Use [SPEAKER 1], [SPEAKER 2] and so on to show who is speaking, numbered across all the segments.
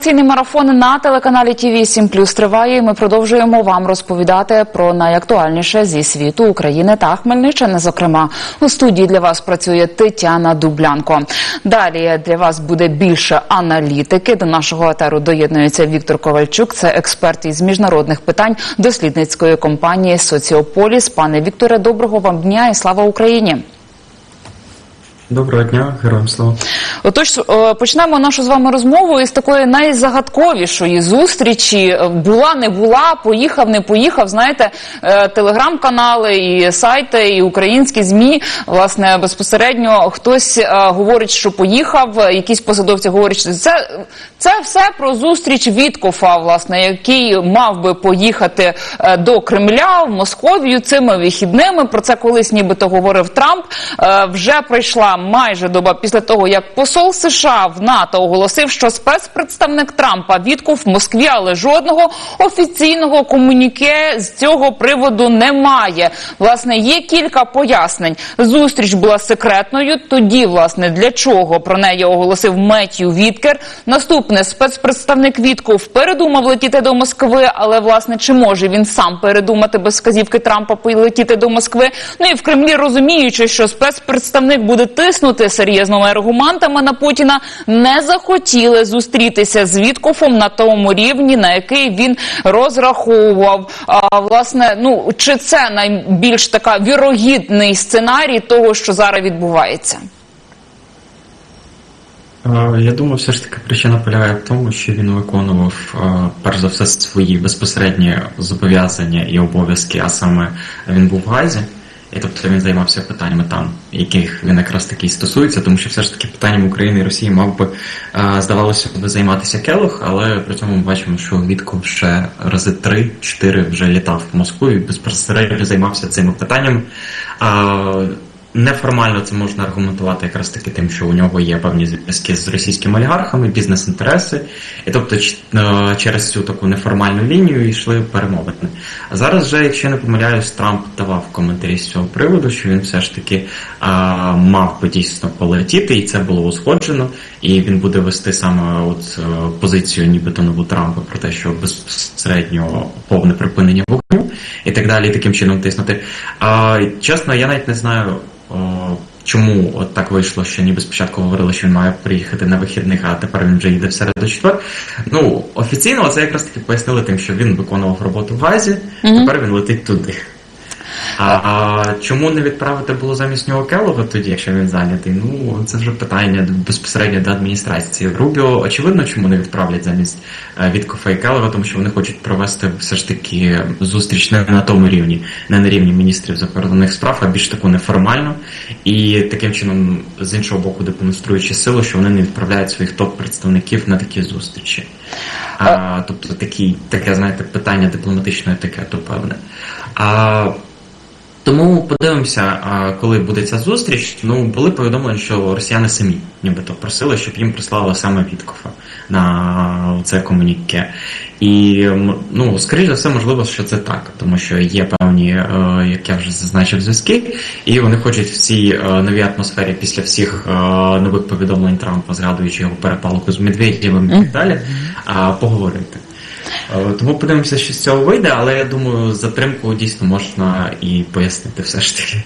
[SPEAKER 1] Ційний марафон на телеканалі ТВ 7 Плюс триває. Ми продовжуємо вам розповідати про найактуальніше зі світу України та Хмельниччини. Зокрема, у студії для вас працює Тетяна Дублянко. Далі для вас буде більше аналітики. До нашого етеру доєднується Віктор Ковальчук. Це експерт із міжнародних питань дослідницької компанії Соціополіс. Пане Вікторе, доброго вам дня і слава Україні.
[SPEAKER 2] Доброго дня, героям слава.
[SPEAKER 1] Отож, е, почнемо нашу з вами розмову із такої найзагадковішої зустрічі. Була, не була, поїхав, не поїхав. Знаєте, е, телеграм-канали і сайти, і українські змі. Власне, безпосередньо хтось е, говорить, що поїхав. Якісь посадовці говорять, що це, це все про зустріч Віткофа, власне, який мав би поїхати до Кремля в Московію цими вихідними. Про це колись нібито говорив Трамп. Вже пройшла майже доба після того, як посол США в НАТО оголосив, що спецпредставник Трампа Вітков в Москві, але жодного офіційного комуніке з цього приводу немає. Власне, є кілька пояснень. Зустріч була секретною. Тоді, власне, для чого про неї оголосив Меттью Віткер. Наступне спецпредставник Вітков передумав летіти до Москви, але власне чи може він сам передумати без вказівки Трампа полетіти до Москви? Ну і в Кремлі розуміючи, що спецпредставник буде тиснути серйозними аргументами на Путіна, не захотіли зустрітися з Віткофом на тому рівні, на який він розраховував. А, власне, ну чи це найбільш така вірогідний сценарій того, що зараз відбувається?
[SPEAKER 2] Я думаю, все ж таки причина полягає в тому, що він виконував перш за все свої безпосередні зобов'язання і обов'язки, а саме він був в Газі, і тобто він займався питаннями там, яких він якраз таки стосується, тому що все ж таки питанням України і Росії мав би е, здавалося б займатися Келох, але при цьому ми бачимо, що влітку ще рази три-чотири вже літав в Москву і безпосередньо займався цими питаннями. Неформально це можна аргументувати якраз таки тим, що у нього є певні зв'язки з російськими олігархами, бізнес-інтереси, і тобто е, через цю таку неформальну лінію йшли перемовини. А зараз вже, якщо не помиляюсь, Трамп давав коментарі з цього приводу, що він все ж таки а, мав би дійсно полетіти, і це було узгоджено, і він буде вести саме от е, позицію, нібито нову Трампа про те, що безпосередньо повне припинення вогню і так далі, і таким чином тиснути. А, чесно, я навіть не знаю. О, Чому от так вийшло, що ніби спочатку говорили, що він має приїхати на вихідних, а тепер він вже їде в середу четвер. Ну офіційно це якраз таки пояснили тим, що він виконував роботу в Газі, тепер він летить туди. А, а чому не відправити було замість нього Келога тоді, якщо він зайнятий? Ну це вже питання безпосередньо до адміністрації. Рубіо, очевидно, чому не відправлять замість е, Віткофа і Келога, тому що вони хочуть провести все ж таки зустріч не на тому рівні, не на рівні міністрів закордонних справ, а більш таку неформально. І таким чином, з іншого боку, демонструючи силу, що вони не відправляють своїх топ-представників на такі зустрічі. А, тобто такі, таке, знаєте, питання дипломатичної етикету, певне. А, тому подивимося, коли буде ця зустріч. Ну були повідомлення, що росіяни самі нібито просили, щоб їм прислали саме Віткофа на це комуніке. І ну, скоріш за все, можливо, що це так, тому що є певні, е, як я вже зазначив, зв'язки, і вони хочуть в цій е, новій атмосфері після всіх е, нових повідомлень Трампа, згадуючи його перепалку з Медведєвим і так далі, а, поговорити. Е, Тому подивимося, що з цього вийде, але я думаю, затримку дійсно можна і пояснити все ж таки.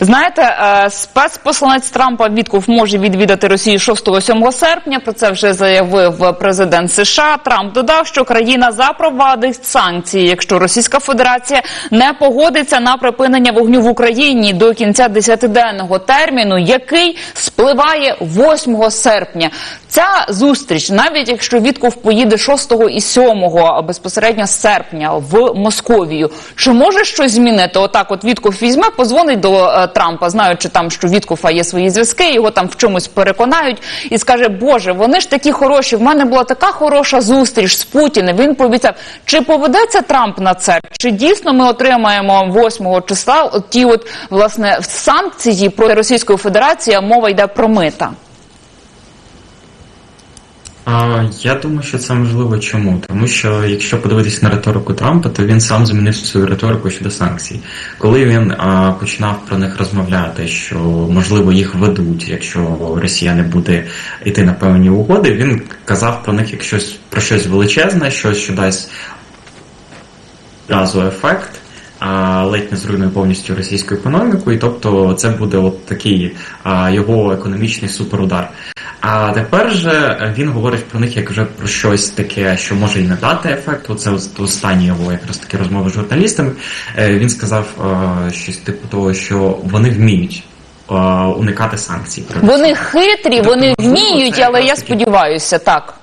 [SPEAKER 1] Знаєте, е, спецпосланець Трампа Вітков може відвідати Росію 6-7 серпня. Про це вже заявив президент США. Трамп додав, що країна запровадить санкції, якщо Російська Федерація не погодиться на припинення вогню в Україні до кінця 10-денного терміну, який спливає 8 серпня. Ця зустріч, навіть якщо Вітков поїде 6 і 7 безпосередньо з серпня в Московію, чи може щось змінити? Отак, от Вітков візьме, позвонить до е, Трампа, знаючи там, що Віткофа є свої зв'язки, його там в чомусь переконають, і скаже: Боже, вони ж такі хороші. В мене була така хороша зустріч з Путіним. Він пообіцяв, чи поведеться Трамп на це? Чи дійсно ми отримаємо 8 числа ті, от власне санкції проти Російської Федерації? а Мова йде про мита.
[SPEAKER 2] Я думаю, що це можливо чому? Тому що якщо подивитись на риторику Трампа, то він сам змінив свою риторику щодо санкцій. Коли він а, починав про них розмовляти, що можливо їх ведуть, якщо Росія не буде йти на певні угоди, він казав про них як щось про щось величезне, щось що дасть одразу ефект. Ледь не зруйнує повністю російську економіку, і тобто це буде от такий його економічний суперудар. А тепер же він говорить про них як вже про щось таке, що може і не дати ефект. Оце останні його якраз такі розмови з журналістами. Е, Він сказав щось типу того, що вони вміють уникати санкцій.
[SPEAKER 1] Вони хитрі, вони
[SPEAKER 2] Тобто, можливо,
[SPEAKER 1] вміють, але я сподіваюся, так.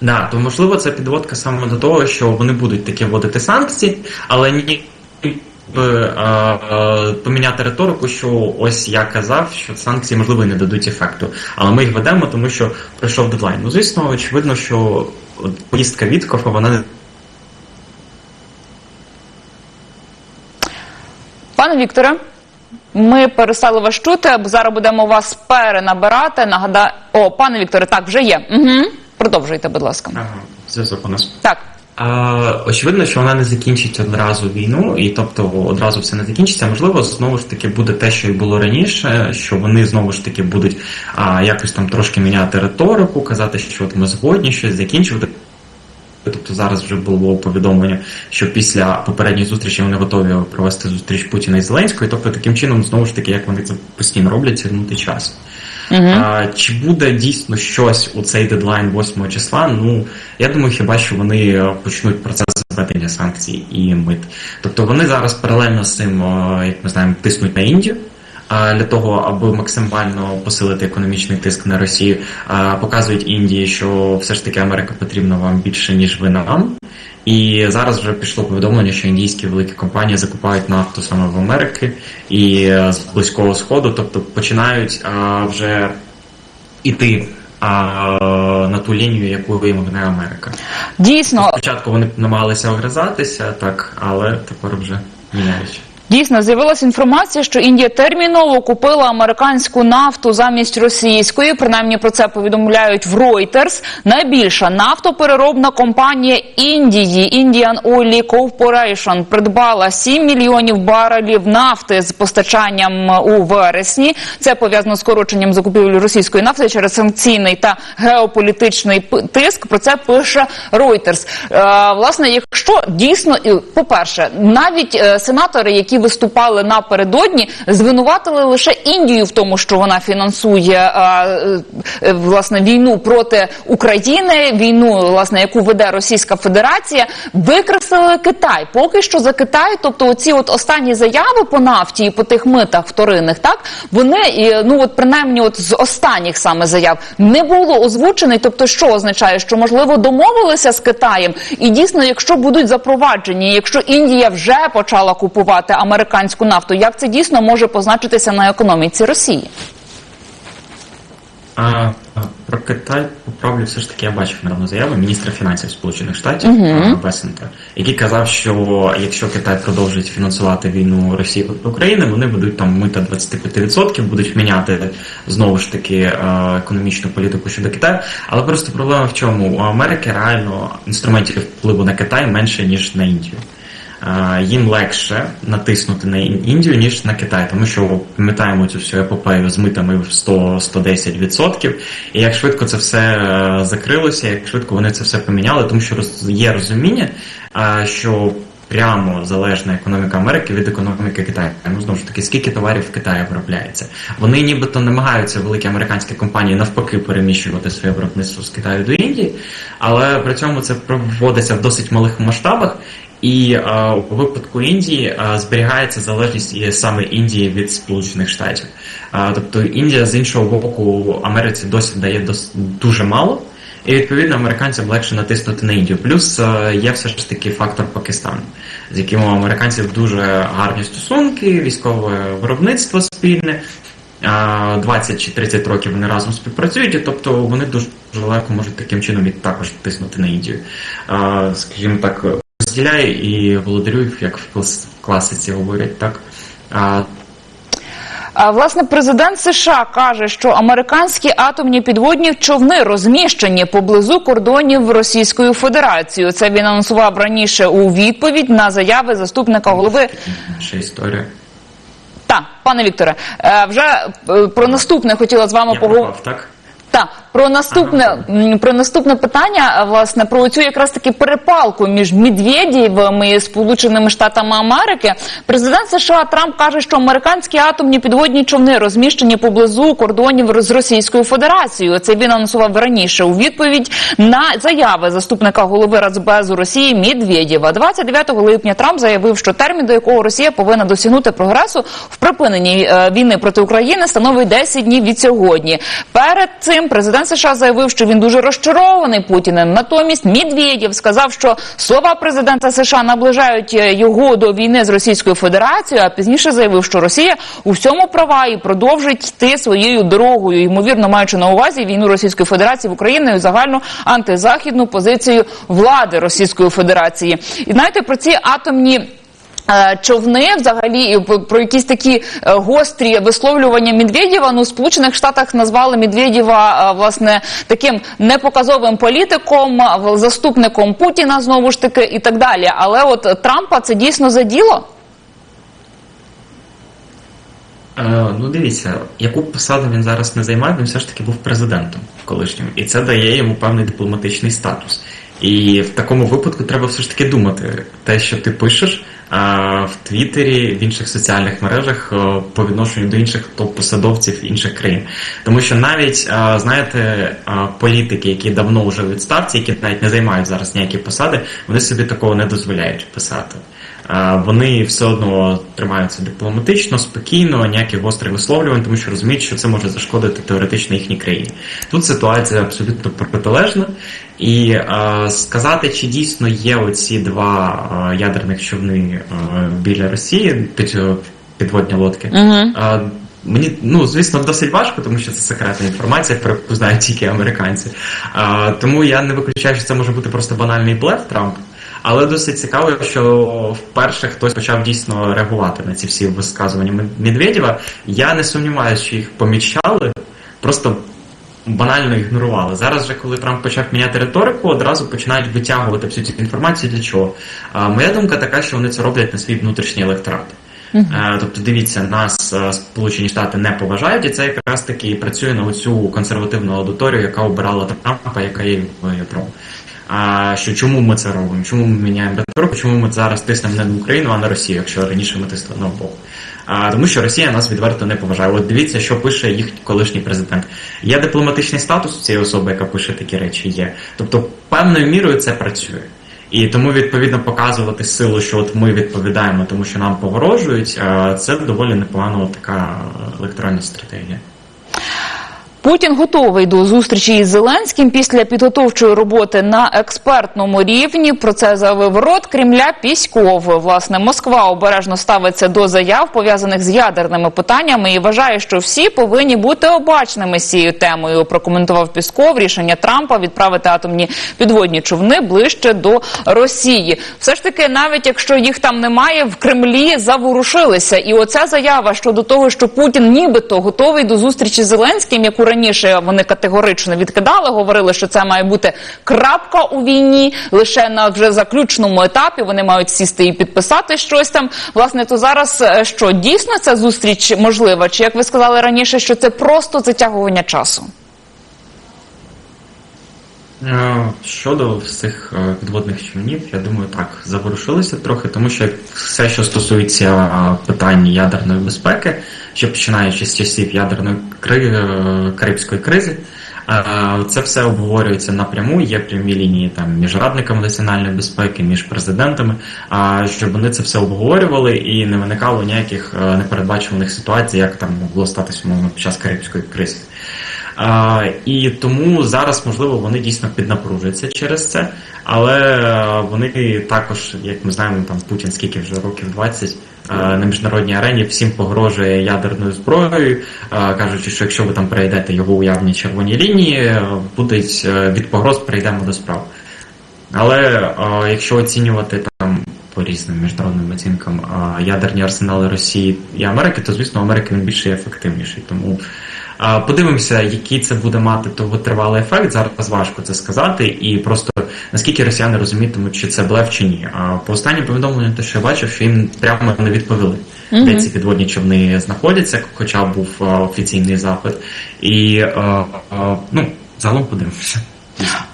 [SPEAKER 2] Да, то можливо це підводка саме до того, що вони будуть таки вводити санкції, але ні е, е, поміняти риторику, що ось я казав, що санкції можливо не дадуть ефекту. Але ми їх ведемо, тому що пройшов дедлайн. Ну звісно, очевидно, що поїздка Віткофа, вона не
[SPEAKER 1] Пане Вікторе, ми перестали вас чути, зараз будемо вас перенабирати. Нагадаю, о, пане Вікторе, так вже є. Угу. Продовжуйте, будь ласка.
[SPEAKER 2] ага, зв'язок у нас.
[SPEAKER 1] Так.
[SPEAKER 2] А, очевидно, що вона не закінчить одразу війну, і тобто одразу все не закінчиться. Можливо, знову ж таки буде те, що і було раніше, що вони знову ж таки будуть а, якось там трошки міняти риторику, казати, що от ми згодні щось закінчувати. Тобто зараз вже було повідомлення, що після попередньої зустрічі вони готові провести зустріч Путіна і Зеленського. І тобто таким чином, знову ж таки, як вони це постійно роблять, тягнути час.
[SPEAKER 1] Угу.
[SPEAKER 2] А, чи буде дійсно щось у цей дедлайн 8 числа? Ну я думаю, хіба що вони е, почнуть процес введення санкцій і мит. Тобто вони зараз паралельно з цим, е, як ми знаємо, тиснуть на Індію. А, Для того, аби максимально посилити економічний тиск на Росію, показують Індії, що все ж таки Америка потрібна вам більше, ніж ви нам. І зараз вже пішло повідомлення, що індійські великі компанії закупають нафту саме в Америки і з близького сходу, тобто починають а, вже іти а, на ту лінію, яку вимагає Америка.
[SPEAKER 1] Дійсно,
[SPEAKER 2] Спочатку вони намагалися огризатися, так, але тепер вже міняють.
[SPEAKER 1] Дійсно, з'явилася інформація, що Індія терміново купила американську нафту замість російської. Принаймні про це повідомляють в Reuters. Найбільша нафтопереробна компанія Індії Indian Oil Corporation придбала 7 мільйонів барелів нафти з постачанням у вересні. Це пов'язано з скороченням закупівлі російської нафти через санкційний та геополітичний тиск. Про це пише Reuters. Е, власне, якщо дійсно, і, по-перше, навіть е, сенатори, які виступали напередодні, звинуватили лише Індію в тому, що вона фінансує е, е, власне війну проти України, війну, власне, яку веде Російська Федерація, викреслили Китай. Поки що за Китай, тобто оці от останні заяви по нафті і по тих митах вторинних, так вони ну от принаймні, от з останніх саме заяв не було озвучений. Тобто, що означає, що можливо домовилися з Китаєм, і дійсно, якщо будуть запроваджені, якщо Індія вже почала купувати американську нафту, як це дійсно може позначитися на економіці Росії?
[SPEAKER 2] А про Китай поправлю, все ж таки я бачив недавно заяву міністра фінансів Сполучених Штатів а, Бесента, який казав, що якщо Китай продовжить фінансувати війну Росії проти України, вони будуть там мита 25%, будуть міняти знову ж таки економічну політику щодо Китаю. Але просто проблема в чому? У Америки реально інструментів впливу на Китай менше ніж на Індію. Їм легше натиснути на Ін- Індію, ніж на Китай, тому що пам'ятаємо цю всю епопею з митами в 100-110%, і як швидко це все е, закрилося, як швидко вони це все поміняли, тому що є розуміння, що прямо залежна економіка Америки від економіки Китаю. Ну знову ж таки, скільки товарів в Китаї виробляється. Вони нібито намагаються великі американські компанії навпаки переміщувати своє виробництво з Китаю до Індії, але при цьому це проводиться в досить малих масштабах. І е, у випадку Індії е, зберігається залежність і саме Індії від Сполучених Штатів. Е, тобто Індія з іншого боку Америці досі дає дос, дуже мало, і відповідно американцям легше натиснути на Індію. Плюс є все ж таки фактор Пакистану, з яким у американців дуже гарні стосунки, військове виробництво спільне. А, 20 чи 30 років вони разом співпрацюють, і тобто вони дуже легко можуть таким чином також тиснути на Індію. А, Скажімо так, розділяє і володарює, як в класиці говорять, так. А,
[SPEAKER 1] А, Власне, президент США каже, що американські атомні підводні човни розміщені поблизу кордонів Російською Федерацією. Це він анонсував раніше у відповідь на заяви заступника голови.
[SPEAKER 2] Наша історія.
[SPEAKER 1] Так, пане Вікторе, е, вже е, про наступне хотіла з вами поговорити.
[SPEAKER 2] Так?
[SPEAKER 1] Про наступне м, про наступне питання, власне, про цю якраз таки перепалку між Медведєвим і Сполученими Штатами Америки. Президент США Трамп каже, що американські атомні підводні човни розміщені поблизу кордонів з Російською Федерацією. Це він анонсував раніше у відповідь на заяви заступника голови Радбезу Росії Медведєва. 29 липня Трамп заявив, що термін, до якого Росія повинна досягнути прогресу в припиненні е, війни проти України, становить 10 днів від сьогодні. Перед цим президент США заявив, що він дуже розчарований Путіним. Натомість Медведєв сказав, що слова президента США наближають е, його до війни з Російською Федерацією. А пізніше заявив, що Росія у всьому права і продовжить йти своєю дорогою, ймовірно маючи на увазі війну Російської Федерації в Україні і загальну антизахідну позицію влади Російської Федерації. І знаєте про ці атомні. Е, Човни, взагалі, про- якісь такі е, гострі висловлювання Медведєва. Ну, Сполучених Штатах назвали Медведєва е, власне таким непоказовим політиком, заступником Путіна знову ж таки і так далі. Але от Трампа це дійсно заділо?
[SPEAKER 2] Е, ну дивіться, яку посаду він зараз не займає, він все ж таки був президентом колишнім, і це дає йому певний дипломатичний статус. І в такому випадку треба все ж таки думати те, що ти пишеш а, в Твіттері, в інших соціальних мережах е, по відношенню до інших топ-посадовців інших країн. Тому що навіть знаєте, політики, які давно вже в відставці, які навіть не займають зараз ніякі посади, вони собі такого не дозволяють писати. Вони все одно тримаються дипломатично, спокійно, ніяких гострих висловлювань, тому що розуміють, що це може зашкодити теоретично їхній країні. Тут ситуація абсолютно протилежна, і а, сказати, чи дійсно є оці два а, ядерних човни а, біля Росії під е, підводні лодки. А, Мені ну звісно досить важко, тому що це секретна інформація, про яку знають тільки американці. А, тому я не виключаю, що це може бути просто банальний блеф Трампа. Але досить цікаво, що вперше хтось почав дійсно реагувати на ці всі висказування Медведєва. Я не сумніваюся, що їх помічали, просто банально ігнорували. Зараз же, коли Трамп почав міняти риторику, одразу починають витягувати всю цю інформацію. Для чого? А, моя думка така, що вони це роблять на свій внутрішній електорат. Е, Тобто, дивіться, нас е, Сполучені Штати не поважають, і це якраз таки працює на оцю консервативну аудиторію, яка обирала Трампа, яка є вибором. А що чому ми це робимо? Чому ми міняємо риторику? Чому ми зараз тиснемо не на Україну, а на Росію, якщо раніше ми тиснули на обох? А, тому що Росія нас відверто не поважає. От дивіться, що пише їх колишній президент. Є дипломатичний статус у цієї особи, яка пише такі речі. Є. Тобто, певною мірою це працює. І тому відповідно показувати силу, що от ми відповідаємо, тому що нам погрожують, це доволі непогана така електронна стратегія.
[SPEAKER 1] Путін готовий до зустрічі із Зеленським після підготовчої роботи на експертному рівні. Про це заявив рот Кремля Піськов. Власне, Москва обережно ставиться до заяв пов'язаних з ядерними питаннями і вважає, що всі повинні бути обачними з цією темою. Прокоментував Пісков рішення Трампа відправити атомні підводні човни ближче до Росії. Все ж таки, навіть якщо їх там немає, в Кремлі заворушилися. І оця заява щодо того, що Путін нібито готовий до зустрічі з Зеленським, яку раніше вони категорично відкидали, говорили, що це має бути крапка у війні, лише на вже заключному етапі вони мають сісти і підписати щось там. Власне, то зараз е, що дійсно ця зустріч можлива? Чи як ви сказали раніше, що це просто затягування часу?
[SPEAKER 2] Е, Щодо всіх е, підводних човнів, я думаю, так заворушилися трохи, тому що все, що стосується е, питань ядерної безпеки, що починаючи з часів ядерної карибської кризи, це все обговорюється напряму. Є прямі лінії там між радниками національної безпеки, між президентами, щоб вони це все обговорювали і не виникало ніяких непередбачуваних ситуацій, як там могло статися умовно під час карибської кризи. І тому зараз, можливо, вони дійсно піднапружуються через це, але е, вони також, як ми знаємо, там Путін скільки вже років 20 е, на міжнародній арені всім погрожує ядерною зброєю, е, кажучи, що якщо ви там перейдете його уявні червоні лінії, будуть від погроз перейдемо до справ. Але якщо оцінювати там по різним міжнародним оцінкам ядерні арсенали Росії і Америки, то звісно Америки він більше ефективніший. Тому подивимося, який це буде мати довготривалий ефект. Зараз важко це сказати, і просто наскільки росіяни розумітимуть, чи це блеф чи ні. А по останнім повідомленням, те, що я бачив, що їм прямо не відповіли, де ці підводні човни знаходяться, хоча був офіційний запит. І ну, загалом подивимося,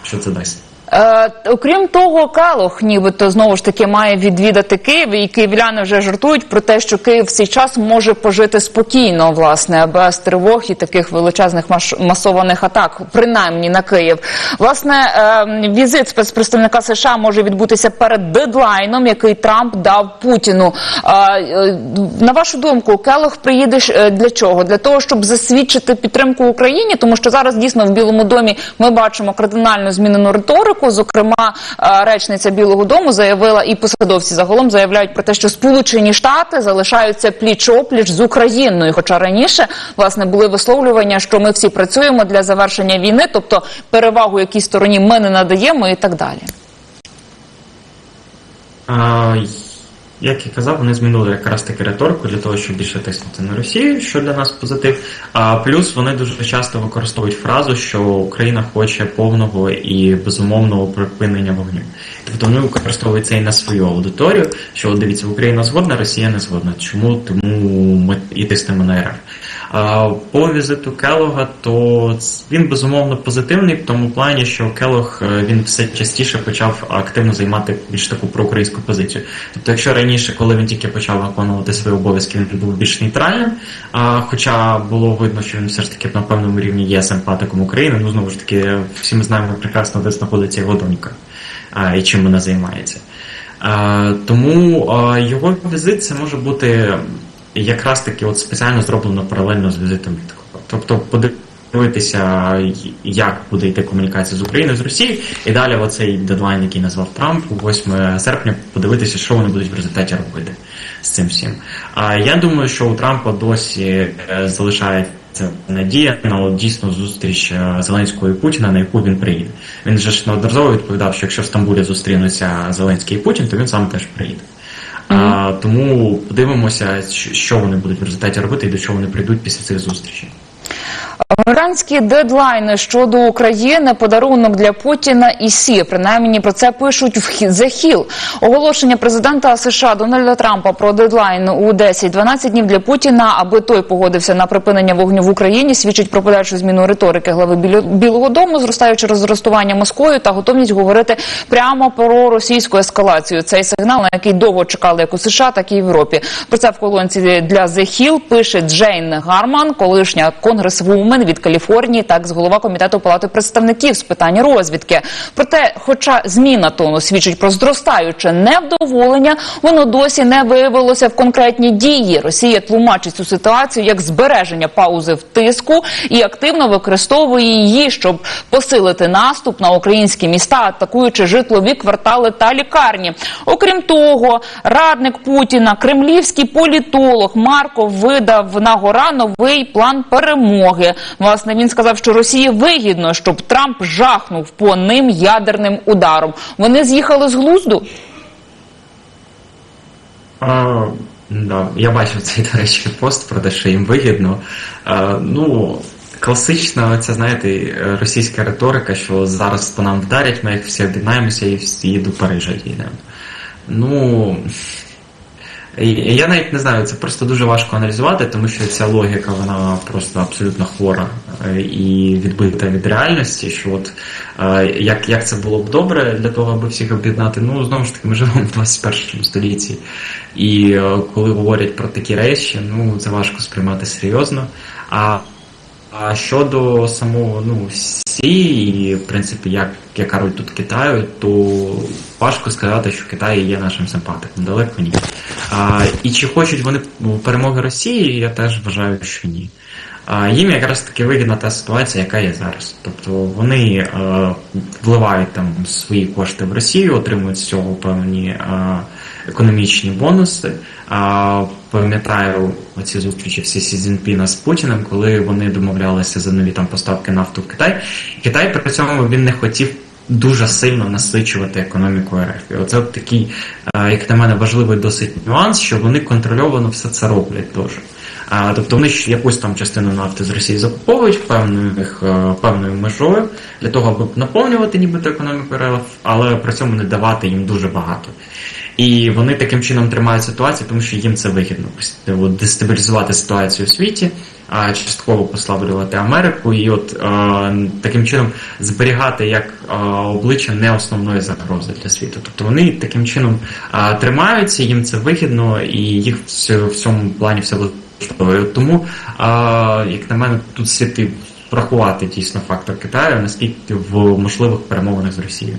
[SPEAKER 2] що це дасть.
[SPEAKER 1] Е, окрім того, Калох, нібито знову ж таки має відвідати Київ, і київляни вже жартують про те, що Київ цей час може пожити спокійно, власне, без тривог і таких величезних масованих атак, принаймні на Київ. Власне, е, візит спецпредставника США може відбутися перед дедлайном, який Трамп дав Путіну. Е, е, на вашу думку, Келох приїде е, для чого? Для того, щоб засвідчити підтримку Україні, тому що зараз дійсно в Білому домі ми бачимо кардинально змінену риторику. Зокрема, е, речниця Білого Дому заявила, і посадовці загалом заявляють про те, що Сполучені Штати залишаються пліч-опліч з Україною. Хоча раніше власне були висловлювання, що ми всі працюємо для завершення війни, тобто перевагу якій стороні ми не надаємо, і так далі.
[SPEAKER 2] Як я казав, вони змінили якраз таки риторику для того, щоб більше тиснути на Росію, що для нас позитив. А плюс вони дуже часто використовують фразу, що Україна хоче повного і безумовного припинення вогню. Тобто вони використовують це і на свою аудиторію, що дивіться, Україна згодна, Росія не згодна. Чому тому ми і тиснемо на РФ. По візиту Келога, то він безумовно позитивний в тому плані, що Келог е, він все частіше почав активно займати більш таку проукраїнську позицію. Тобто, якщо раніше, коли він тільки почав виконувати свої обов'язки, він був більш нейтральним, хоча було видно, що він все ж таки на певному рівні є симпатиком України. Ну знову ж таки, всі ми знаємо прекрасно, де знаходиться його донька і чим вона займається. Тому його візит це може бути якраз таки от спеціально зроблено паралельно з візитом Віткова. Тобто подивитися, як буде йти комунікація з Україною з Росією, і далі оцей дедлайн, який назвав Трамп, 8 серпня, подивитися, що вони будуть в результаті робити з цим всім. А я думаю, що у Трампа досі е, залишається надія на дійсно зустріч е, Зеленського і Путіна, на яку він приїде. Він же ж неодноразово відповідав, що якщо в Стамбулі зустрінуться Зеленський і Путін, то він сам теж приїде. Тому подивимося, що вони будуть в результаті робити і до чого вони прийдуть після цих зустрічей.
[SPEAKER 1] Американські дедлайни щодо України подарунок для Путіна і Сі. Принаймні про це пишуть в The Hill. Оголошення президента США Дональда Трампа про дедлайн у 10-12 днів для Путіна, аби той погодився на припинення вогню в Україні, свідчить про подальшу зміну риторики глави Біло- Білого Дому, зростаючи розростування Москвою та готовність говорити прямо про російську ескалацію. Цей сигнал, на який довго чекали як у США, так і в Європі. Про це в колонці для The Hill пише Джейн Гарман, колишня конгресвумен від Каліфорнії, так з голова комітету палати представників з питань розвідки. Проте, хоча зміна тону свідчить про зростаюче невдоволення, воно досі не виявилося в конкретні дії. Росія тлумачить цю ситуацію як збереження паузи в тиску і активно використовує її, щоб посилити наступ на українські міста, атакуючи житлові квартали та лікарні. Окрім того, радник Путіна, кремлівський політолог Марков видав на гора новий план перемоги. Власне, він сказав, що Росії вигідно, щоб Трамп жахнув по ним ядерним ударом. Вони з'їхали з глузду.
[SPEAKER 2] А, да, я бачив цей, до речі, пост про те, що їм вигідно. А, ну, класична, це знаєте, російська риторика, що зараз по нам вдарять, ми їх всі об'єднаємося і всі до Парижа дійдемо. Ну. Я навіть не знаю, це просто дуже важко аналізувати, тому що ця логіка вона просто абсолютно хвора е, і відбита від реальності. Що от е, як, як це було б добре для того, аби всіх об'єднати, ну знову ж таки, ми живемо в 21 столітті. І е, коли говорять про такі речі, ну це важко сприймати серйозно. А а щодо самого ну всі, і в принципі, як яка роль тут Китаю, то важко сказати, що Китай є нашим симпатиком. Далеко ні. А, і чи хочуть вони перемоги Росії, я теж вважаю, що ні. А, їм якраз таки вигідна та ситуація, яка є зараз. Тобто вони е, вливають там свої кошти в Росію, отримують з цього певні е, економічні бонуси. А, пам'ятаю оці зустрічі всі Сі Цзіньпіна з Путіним, коли вони домовлялися за нові там поставки нафту в Китай. Китай при цьому він не хотів дуже сильно насичувати економіку РФ. І оце такий, е, як на мене, важливий досить нюанс, що вони контрольовано все це роблять дуже. Тобто вони ж якусь там частину нафти з Росії закуповують певною, е, певною межою для того, аби наповнювати нібито економіку РФ, але при цьому не давати їм дуже багато. І вони таким чином тримають ситуацію, тому що їм це вигідно От дестабілізувати ситуацію у світі, а частково послаблювати Америку, і от е, таким чином зберігати як е, обличчя не основної загрози для світу. Тобто вони таким чином е, тримаються, їм це вигідно, і їх в в цьому плані все влаштовує. Тому, е, як на мене, тут слід врахувати дійсно фактор Китаю, наскільки в можливих перемовинах з Росією.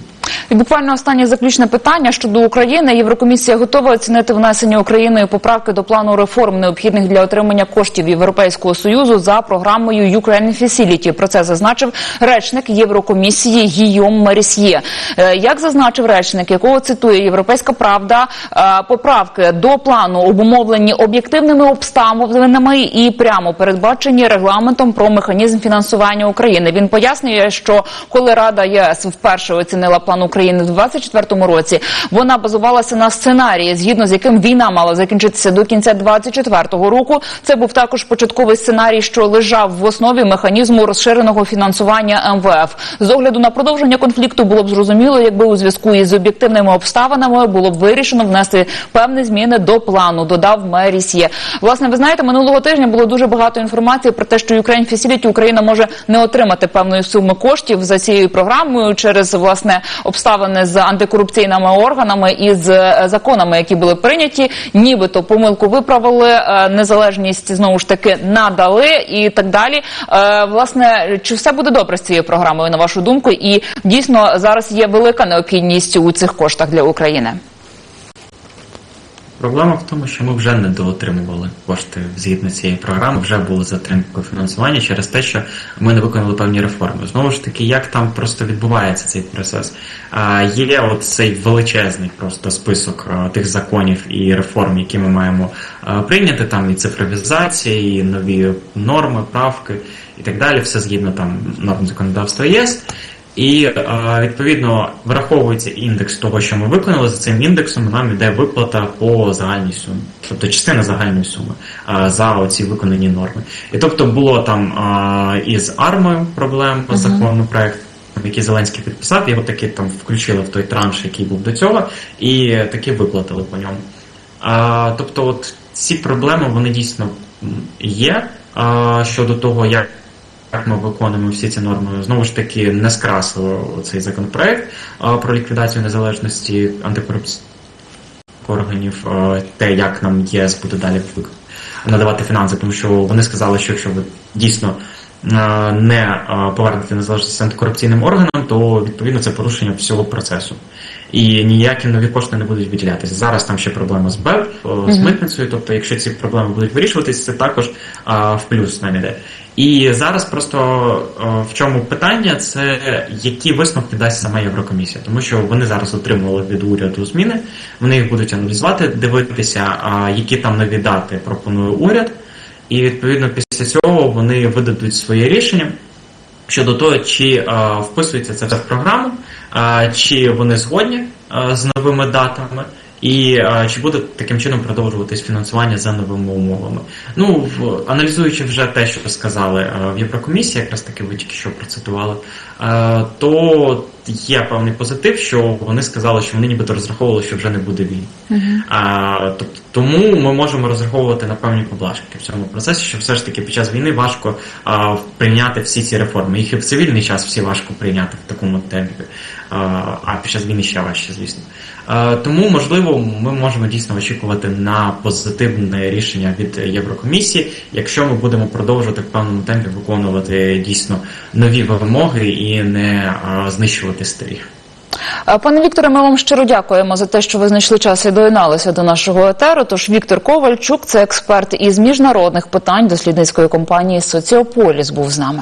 [SPEAKER 1] І буквально останнє заключне питання щодо України. Єврокомісія готова оцінити внесення Україною поправки до плану реформ, необхідних для отримання коштів Європейського союзу за програмою Ukraine Facility. Про це зазначив речник Єврокомісії Гійом Мерісьє. Е, Як зазначив речник, якого цитує Європейська Правда, е, поправки до плану обумовлені об'єктивними обставинами і прямо передбачені регламентом про механізм фінансування України. Він пояснює, що коли Рада ЄС вперше оцінила план України в 2024 році, вона базувалася на сценарії, згідно з яким війна мала закінчитися до кінця 2024 року. Це був також початковий сценарій, що лежав в основі механізму розширеного фінансування МВФ. З огляду на продовження конфлікту було б зрозуміло, якби у зв'язку із об'єктивними обставинами було б вирішено внести певні зміни до плану. Додав Мерісьє. Власне, ви знаєте, минулого тижня було дуже багато інформації про те, що Ukraine Facility Україна може не отримати певної суми коштів за цією програмою через власне обставини з антикорупційними органами і з е, законами, які були прийняті. Нібито помилку виправили, е, незалежність знову ж таки надали і так далі. Е, Власне, чи все буде добре з цією програмою, на вашу думку? І дійсно зараз є велика необхідність у цих коштах для України.
[SPEAKER 2] Проблема в тому, що ми вже не доотримували кошти згідно цієї програми, вже були затримки фінансування через те, що ми не виконали певні реформи. Знову ж таки, як там просто відбувається цей процес? Є от цей величезний просто список тих законів і реформ, які ми маємо прийняти. Там і цифровізація, і нові норми, правки і так далі. Все згідно там норм законодавства ЄС. І е, відповідно враховується індекс того, що ми виконали. За цим індексом нам йде виплата по загальній сумі, тобто частина загальної суми е, за оці виконані норми. І тобто було там е, із армою проблем по законопроекту, який Зеленський підписав, його таки там включили в той транш, який був до цього, і таки виплатили по ньому. Тобто, от ці проблеми вони дійсно є щодо того, як. Як ми виконуємо всі ці норми, знову ж таки не скрасило цей законопроект про ліквідацію незалежності антикорупційних органів, те, як нам ЄС буде далі надавати фінанси, тому що вони сказали, що якщо ви дійсно не повернете незалежність антикорупційним органам, то відповідно це порушення всього процесу. І ніякі нові кошти не будуть виділятися. Зараз там ще проблема з БЕП, з митницею. Тобто, якщо ці проблеми будуть вирішуватись, це також а, в плюс нам іде. І зараз просто в чому питання, це які висновки дасть сама Єврокомісія, тому що вони зараз отримували від уряду зміни, вони їх будуть аналізувати, дивитися, які там нові дати пропонує уряд, і відповідно після цього вони видадуть своє рішення щодо того, чи вписується це в програму, чи вони згодні з новими датами. І а, чи буде таким чином продовжуватись фінансування за новими умовами? Ну в аналізуючи вже те, що сказали а, в Єврокомісії, якраз таки ви тільки що процитували, а, то є певний позитив, що вони сказали, що вони нібито розраховували, що вже не буде війни. А, тобто, тому ми можемо розраховувати на певні поблажки в цьому процесі, що все ж таки під час війни важко а, прийняти всі ці реформи. Їх і в цивільний час всі важко прийняти в такому темпі, а, а під час війни ще важче, звісно. Тому, можливо, ми можемо дійсно очікувати на позитивне рішення від Єврокомісії, якщо ми будемо продовжувати в певному темпі виконувати дійсно нові вимоги і не знищувати старі.
[SPEAKER 1] Е, Пане Вікторе, ми вам щиро дякуємо за те, що ви знайшли час і доєдналися до нашого етеру. Тож Віктор Ковальчук, це експерт із міжнародних питань дослідницької компанії Соціополіс, був з нами.